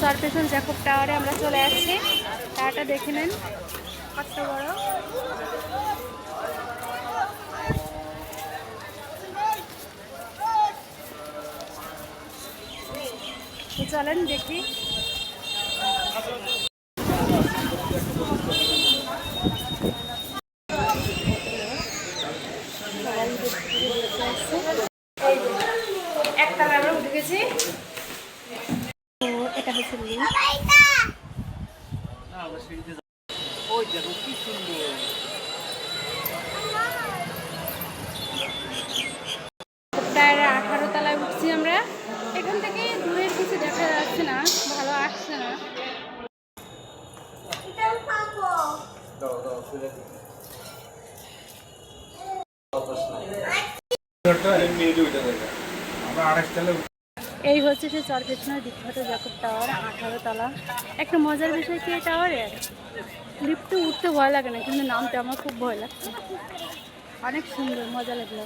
সরপেশন Jacob টাওয়ারে আমরা চলে আসছি। টাওয়ারটা দেখে নেন। কত বড়। চলেন দেখি। একটা আমরা উঠে গেছি। এটা হচ্ছে লিঙ্ক আঠারো তলায় উঠছি আমরা। এখান থেকে দূরের কিছু দেখা যাচ্ছে না ভালো আসছে না। আমরা আড়াইশ তালে এই হচ্ছে সে চরপেছনের বিখ্যাত জাকব টাওয়ার, আঠারো তলা। একটা মজার বিষয় কি এই টাওয়ারে? লিফটে উঠতে ভয় লাগে না, কিন্তু নামতে আমার খুব ভয় লাগছে। অনেক সুন্দর, মজা লাগল।